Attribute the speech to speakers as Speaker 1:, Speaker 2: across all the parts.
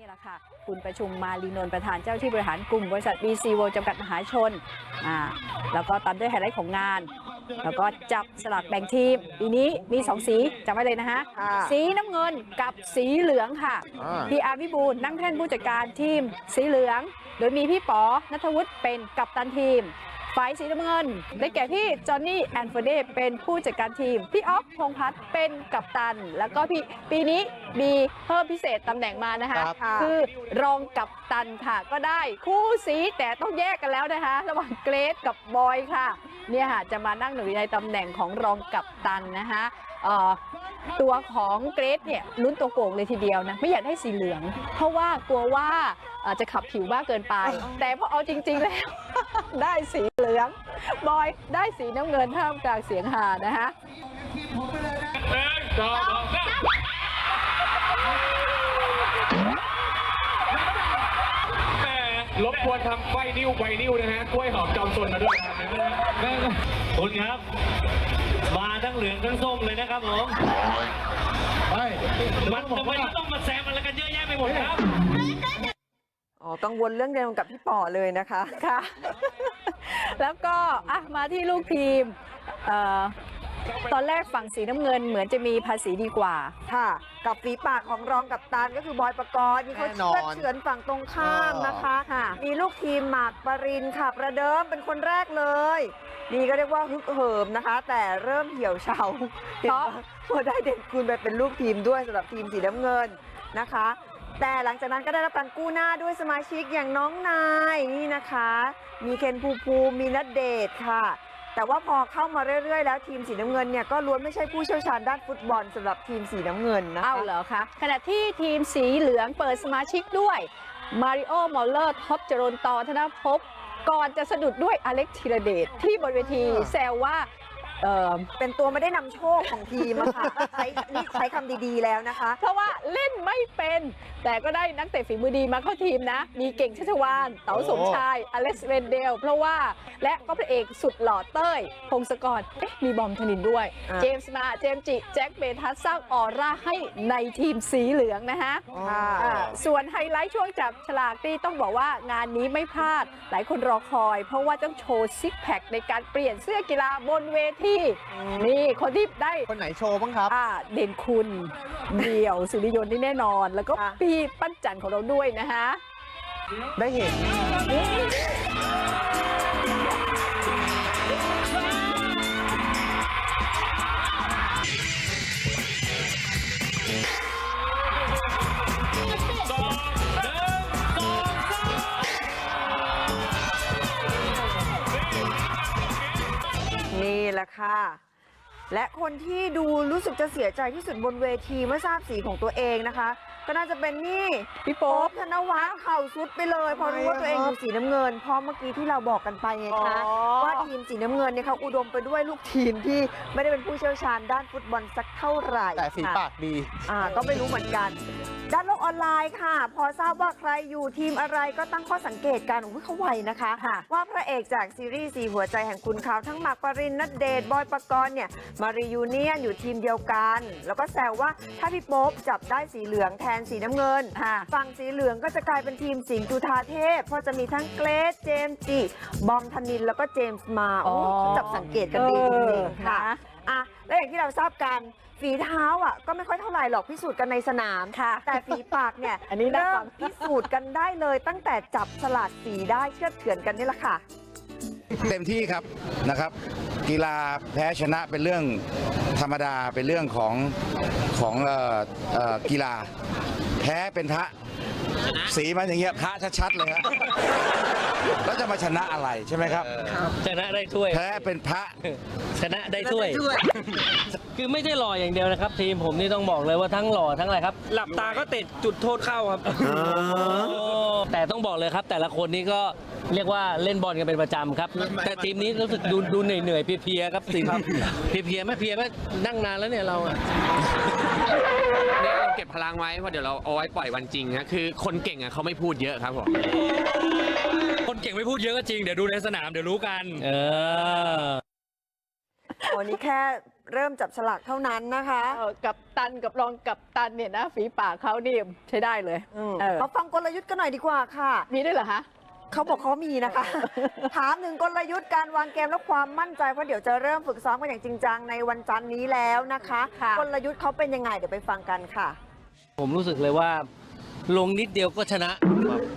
Speaker 1: นี่แหละค่ะ คุณประชุมมาลีนนท์ประธานเจ้าที่บริหารกลุ่มบริษัท BC w o r l d จำกัดมหาชนอ่าแล้วก็ตามด้วยไฮไลท์ของงาน แล้วก็จับสลากแบ่งทีม ปีนี้มี 2 สีจำไว้เลยนะฮะ
Speaker 2: ค่ะ
Speaker 1: สีน้ำเงินกับสีเหลืองค่ะ
Speaker 2: อ่า
Speaker 1: พี่อาร์วิบูลย์นั่งแท่นผู้จัดการทีมสีเหลือง โดยมีพี่ป๋อนัทวุฒิเป็นกัปตันทีม ฝ่ายสีน้ำเงิน ได้แก่พี่จอห์นนี่แอนเฟอร์เดเป็นผู้จัดการทีม พี่ออฟพงษ์พัฒน์เป็นกัปตัน แล้วก็พี่ปีนี้มีเพิ่มพิเศษตำแหน่งมานะคะ
Speaker 2: ครับ
Speaker 1: คือรองกัปตันค่ะ ก็ได้คู่สีแต่ต้องแยกกันแล้วนะคะ ระหว่างเกรซกับบอยค่ะ เนี่ยค่ะจะมานั่งหนุนในตำแหน่งของรองกัปตันนะคะเอ่อตัวของเกรซเนี่ยลุ้นตัวโก่งเลยทีเดียวนะไม่อยากได้สีเหลือง เพราะว่ากลัวว่าเอ่อจะขับผิวมากเกินไป แต่พอเอาจริง ๆ แล้ว ได้สีเหลือง บอยได้สีน้ำเงินท่ามกลางเสียงหานะคะ
Speaker 3: หนึ่งสองสามแหม่รบกวนทำไฟนิ้วไฟนิ้วนะฮะกล้วยหอมจอมซนมาด้วยครับ
Speaker 4: คุณครับ มาทั้งเหลืองทั้งส้มเลยนะครับผม
Speaker 2: ไม่
Speaker 4: มันทำไมต้องมาแซมอะไรกันเยอะแยะไปหมดครับ
Speaker 2: อ๋อ กังวลเรื่องเดียวกับพี่ป๋อเลยนะคะ
Speaker 1: ค่ะ แล้วก็อะมาที่ลูกทีมเอ่อตอนแรกฝั่งสีน้ำเงินเหมือนจะมีภาษีดีกว่า
Speaker 2: ค่ะ กับฝีปากของรองกับตันก็คือบอยประกรณ์นี่เขา
Speaker 5: แน่นอน
Speaker 2: เชื่อดเฉือนฝั่งตรงข้ามนะคะ
Speaker 1: ค่ะ
Speaker 2: มีลูกทีมหมากปรินค่ะ ประเดิมเป็นคนแรกเลย นี่ก็เรียกว่าฮึกเหิมนะคะ แต่เริ่มเหี่ยวเฉา
Speaker 1: เพราะ
Speaker 2: พอได้เด่นคุณไปเป็นลูกทีมด้วยสำหรับทีมสีน้ำเงินนะคะ แต่หลังจากนั้นก็ได้รับการกู้หน้าด้วยสมาชิกอย่างน้องนายนี่นะคะ มีเคนภูภูมิมีนัดเดทค่ะ แต่ว่าพอเข้ามาเรื่อยๆ แล้วทีมสีน้ำเงินเนี่ยก็ล้วนไม่ใช่ผู้เชี่ยวชาญด้านฟุตบอลสำหรับทีมสีน้ำเงินนะะ
Speaker 1: เอ้าเหรอคะ ขณะที่ทีมสีเหลืองเปิดสมาชิกด้วยมาริโอมอลเลอร์ท็อปจรนตอธนภพก่อนจะสะดุดด้วยอเล็กธีรเดชที่บนเวที แซวว่า เอ่อ
Speaker 2: เป็นตัวไม่ได้นำโชคของทีมอะค่ะใช้นี่ใช้คำดีๆแล้วนะคะ
Speaker 1: เพราะว่าเล่นไม่เป็น แต่ก็ได้นักเตะฝีมือดีมาเข้าทีมนะ มีเก่งชัชวาน เต๋าสมชาย อเล็กซ์เรนเดล เพราะว่าและก็พระเอกสุดหล่อเต้ย พงศกรเอ๊ะมีบอมธนินด้วย
Speaker 2: อ่า
Speaker 1: เจมส์มา เจมส์จิ แจ็คเบทัสสร้างออร่าให้ในทีมสีเหลืองนะฮะ
Speaker 2: ค่ะ
Speaker 1: อ่าส่วนไฮไลท์ช่วงจับฉลากนี่ต้องบอกว่างานนี้ไม่พลาด หลายคนรอคอย เพราะว่าต้องโชว์ซิกแพคในการเปลี่ยนเสื้อกีฬาบนเวทีนี่คนที่ได้
Speaker 5: คนไหนโชว์บ้างครับ
Speaker 1: อ่าเด่นคุณเดี่ยวสุริยนต์นี่แน่นอน แล้วก็
Speaker 2: ค่ะ
Speaker 1: พี่ปั้นจันทร์ของเราด้วยนะคะ
Speaker 5: ได้เห็น
Speaker 2: ค่ะ และคนที่ดูรู้สึกจะเสียใจที่สุดบนเวทีเมื่อทราบสีของตัวเองนะคะ ก็น่าจะเป็นนี่
Speaker 1: พี่
Speaker 2: โป๊
Speaker 1: โป๊
Speaker 2: บธนวัฒน์เข่าสุดไปเลย พอรู้ว่าตัวเองอยู่สีน้ำเงินเพราะเมื่อกี้ที่เราบอกกันไปไงคะ
Speaker 1: อ๋อ
Speaker 2: ว่าทีมสีน้ำเงินเนี่ยเขาอุดมไปด้วยลูกทีมที่ไม่ได้เป็นผู้เชี่ยวชาญด้านฟุตบอลสักเท่าไหร่
Speaker 5: แต่ฝีปากดี
Speaker 2: อ่าก็ไม่รู้เหมือนกัน ด้านโลกออนไลน์ค่ะ พอทราบว่าใครอยู่ทีมอะไรก็ตั้งข้อสังเกตกันอุ้ยเขาไวนะคะ
Speaker 1: ค่ะ
Speaker 2: ว่าพระเอกจากซีรีส์สีหัวใจแห่งคุณเขาทั้งหมากปรินนัดเดทบอยปกรณ์เนี่ยมารียูเนียนอยู่ทีมเดียวกัน แล้วก็แซวว่าถ้าพี่โป๊ปจับได้สีเหลืองแทนสีน้ำเงิน
Speaker 1: ค่ะ
Speaker 2: ฝั่งสีเหลืองก็จะกลายเป็นทีมสิงห์จุธาเทพ เพราะจะมีทั้งเกรซเจมส์จิบอมธนินแล้วก็เจมส์มาโอ้
Speaker 1: อ๋อ
Speaker 2: จับสังเกตกันดีจริงๆค่ะ
Speaker 1: เออนะ
Speaker 2: อะและอย่างที่เราทราบกัน ฝีเท้าอะก็ไม่ค่อยเท่าไหร่หรอกพิสูจน์กันในสนาม
Speaker 1: ค่ะ
Speaker 2: แต่ฝีปากเนี่ย
Speaker 1: อันนี้น่า
Speaker 2: เริ่
Speaker 1: ฟั
Speaker 2: ม
Speaker 1: ง
Speaker 2: พิสูจน์กันได้เลย ตั้งแต่จับสลัดสีได้เชื่อดเฉือนกันนี่แหละค่ะ
Speaker 6: เต็มที่ครับนะครับ กีฬาแพ้ชนะเป็นเรื่องธรรมดาเป็นเรื่องของของเอ่อเอ่อกีฬา แพ้เป็นพระ สีมันอย่างเงี้ยพระชัดๆเลยฮะแล้วจะมาชนะอะไรใช่ไหมครับ
Speaker 4: ชนะได้ถ้วย
Speaker 6: แพ้เป็นพระ
Speaker 4: ชนะได้ถ้วย คือไม่ใช่หล่ออย่างเดียวนะครับ ทีมผมนี่ต้องบอกเลยว่าทั้งหล่อทั้งอะไรครับ หลับตาก็ติดจุดโทษเข้าครับ แต่ต้องบอกเลยครับ แต่ละคนนี้ก็ เรียกว่าเล่นบอลกันเป็นประจำครับ แต่ทีมนี้รู้สึกดูดูเหนื่อยๆเพลียๆครับสิครับเพลียๆไหม่เพลียไหมนั่งนานแล้วเนี่ยเราอะ
Speaker 7: เนี่ยเราเก็บพลังไว้เพราะเดี๋ยวเราเอาไว้ปล่อยวันจริงนะคือคนเก่งอะเขาไม่พูดเยอะครับผม
Speaker 8: คนเก่งไม่พูดเยอะก็จริง เดี๋ยวดูในสนามเดี๋ยวรู้กัน
Speaker 4: เออ
Speaker 2: วันนี้แค่เริ่มจับฉลากเท่านั้นนะคะ
Speaker 1: เออกับตันกับรองกับตันเนี่ยนะฝีปากเขานี่ใช้ได้เลย
Speaker 2: ม
Speaker 1: เออ
Speaker 2: มาฟังกลยุทธ์กันหน่อยดีกว่าค่ะ
Speaker 1: มีด้วยเหรอคะ
Speaker 2: เขาบอกเขามีนะคะ ถามถึงกลยุทธ์การวางเกมและความมั่นใจเพราะเดี๋ยวจะเริ่มฝึกซ้อมกันอย่างจริงจังในวันจันทร์นี้แล้วนะคะ
Speaker 1: ค่ะ
Speaker 2: กลยุทธ์เขาเป็นยังไงเดี๋ยวไปฟังกันค่ะ
Speaker 4: ผมรู้สึกเลยว่า ลงนิดเดียวก็ชนะ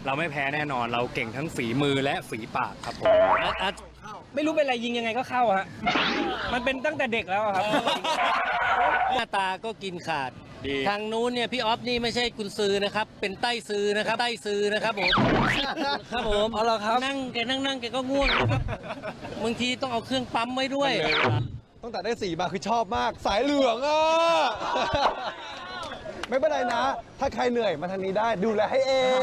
Speaker 8: เราไม่แพ้แน่นอนเราเก่งทั้งฝีมือและฝีปากครับผม
Speaker 4: อะอะ
Speaker 8: ไม่รู้เป็นอะไรยิงยังไงก็เข้าฮะ มันเป็นตั้งแต่เด็กแล้วอะครับ
Speaker 4: หน้าตาก็กินขาด
Speaker 8: ดี
Speaker 4: ทางนู้นเนี่ยพี่ออฟนี่ไม่ใช่กุนซือนะครับ เป็นใต้ซือนะครับใต้ซือนะครับผมครับผม
Speaker 8: เอาเหรอครับ
Speaker 4: นั่งแกนั่งนั่งแกก็ง่วงนะครับบางทีต้องเอาเครื่องปั๊มไว้ด้วย
Speaker 5: ตั้งแต่ได้สีมาคือชอบมาก สายเหลืองอะ ไม่เป็นไรนะ ถ้าใครเหนื่อยมาทางนี้ได้ดูแลให้เอ
Speaker 4: ง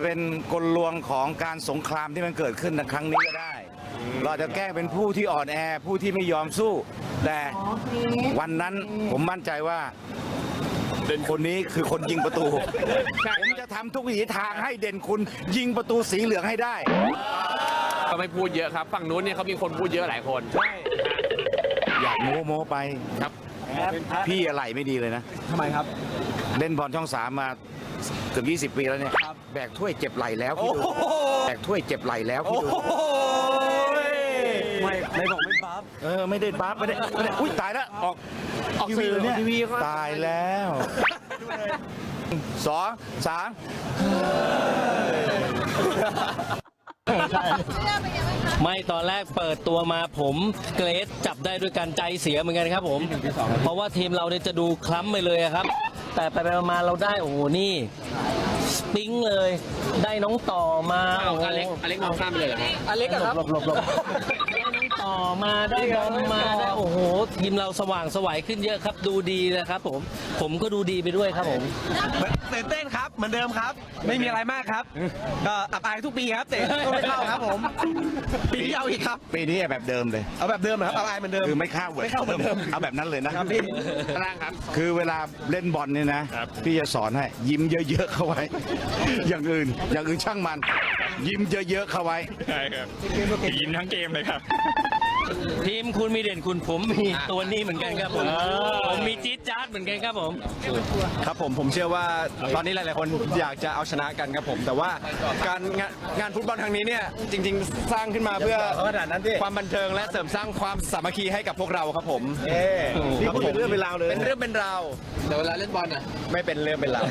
Speaker 6: จะเป็นกลลวงของการสงครามที่มันเกิดขึ้นในครั้งนี้ก็ได้ เราจะแกล้งเป็นผู้ที่อ่อนแอผู้ที่ไม่ยอมสู้ แต่วันนั้นผมมั่นใจว่าคนนี้คือคนยิงประตู ผมจะทำทุกวิถีทางให้เด่นคุณยิงประตูสีเหลืองให้ได้
Speaker 7: ก็ไม่พูดเยอะครับ ฝั่งนู้นเนี่ยเขามีคนพูดเยอะหลายคน
Speaker 6: อยากโม้โม้ไป
Speaker 7: ครับ
Speaker 6: พี่อะไรไม่ดีเลยนะ
Speaker 5: ทำไมครับ
Speaker 6: เล่นบอลช่องสามมาเกือบ20 ปีแล้วเนี่ย แบกถ้วยเจ็บไหลแล้วพี่ดูแบกถ้วยเจ็บไหลแล้วพี่ดู
Speaker 5: ไม่ไม่บอกไม่ปั๊บ
Speaker 6: เออไม่ได้ปั๊บไม่ได้ไม่ได้อุ้ยตายแล้วออก
Speaker 7: ออกสื่อ
Speaker 6: ทีวีเลยเนี่ย
Speaker 7: ทีวีก็
Speaker 6: ตายแล้วสองสาม
Speaker 4: ไม่ตอนแรกเปิดตัวมาผมเกรดจับได้ด้วยการใจเสียเหมือนกันครับผม เพราะว่าทีมเราเนี่ยจะดูคล้ำไปเลยอะครับ แต่ไปไปมาๆเราได้โอ้โหนี่ส ปริงเลย ได้น้องต่อมา
Speaker 7: เอา
Speaker 4: โอ้โห
Speaker 7: อเล็กอเล็กมองข้ามไปเลยเหรอฮะ
Speaker 4: อเล็กอะครับ หลบหลบหลบได้น้ องต่อมาได้บอมมาได้โอ้โหทีมเราสว่างไสวัยขึ้นเยอะครับ ดูดีนะครับผมผมก็ดูดีไปด้วยครับผม
Speaker 5: ตื่นเต้นครับเหมือนเดิมครับ ไม่มีอะไรมากครับก็อับอายทุกปีครับเตะก็ไม่เข้าครับผมปีนี้เอาอีกครับ
Speaker 6: ปีนี้แบบเดิมเลย
Speaker 5: เอาแบบเดิมเหรอครับอับอายเหมือนเดิม
Speaker 6: คือไม่เข้า
Speaker 5: ไม่เข้าเหมือนเดิม
Speaker 6: เอาแบบนั้นเลยนะครับ
Speaker 5: พี่
Speaker 7: ข้างล่างครับ
Speaker 6: คือเวลาเล่นบอลเนี่ยนะพี่จะสอนให้ยิ้มเยอะๆเข้าไว้ อย่างอื่น อย่างอื่นช่างมัน ยิ้มเยอะๆเข้าไว้
Speaker 8: ใช่ครับยินทั้งเกมเลยครับ
Speaker 4: ทีมคุณมีเด่นคุณผมมีตัวนี้เหมือนกันครับผมผมมีจี๊ดจ๊าดเหมือนกันครับผม
Speaker 5: ครับผมผมเชื่อว่าตอนนี้หลาย ๆ คนอยากจะเอาชนะกันครับผม แต่ว่าการงานงานฟุตบอลครั้งนี้เนี่ยจริง ๆ สร้างขึ้นมาเพื่อความบันเทิงและเสริมสร้างความสามัคคีให้กับพวกเราครับผมนี่เป็นเรื่องเป็นราวเลยเป็นเรื่องเป็นราว
Speaker 7: เดี๋ยวเวลาเล่นบอลอะ
Speaker 5: ไม่เป็นเรื่องเป็นราว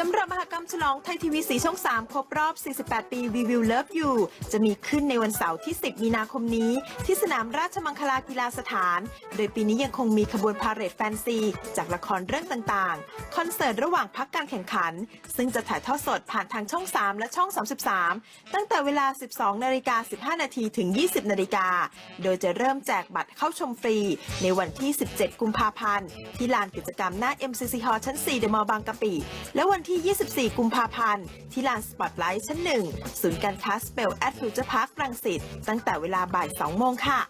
Speaker 9: สำหรับมหกรรมฉลองไทยทีวีสีช่อง 3 ครบรอบ 48 ปี We Will Love You จะมีขึ้นในวันเสาร์ที่ 10 มีนาคมนี้ที่สนามราชมังคลากีฬาสถาน โดยปีนี้ยังคงมีขบวนพาเหรดแฟนซี จากละครเรื่องต่างๆ คอนเสิร์ตระหว่างพักการแข่งขัน ซึ่งจะถ่ายทอดสดผ่านทางช่อง 3 และช่อง 33 ตั้งแต่เวลา 12 นาฬิกา 15 นาทีถึง 20 นาฬิกา โดยจะเริ่มแจกบัตรเข้าชมฟรี ในวันที่ 17 กุมภาพันธ์ ที่ลานกิจกรรมหน้า MCC Hall ชั้น 4 เดอะมอลล์บางกะปิ และวันที่ 24 กุมภาพันธ์ ที่ลานสปอตไลท์ชั้น 1 ศูนย์การค้าสเปลแอดฟิวเจอร์พาร์ครังสิต ตั้งแต่เวลาบ่าย 2 โมงค่ะ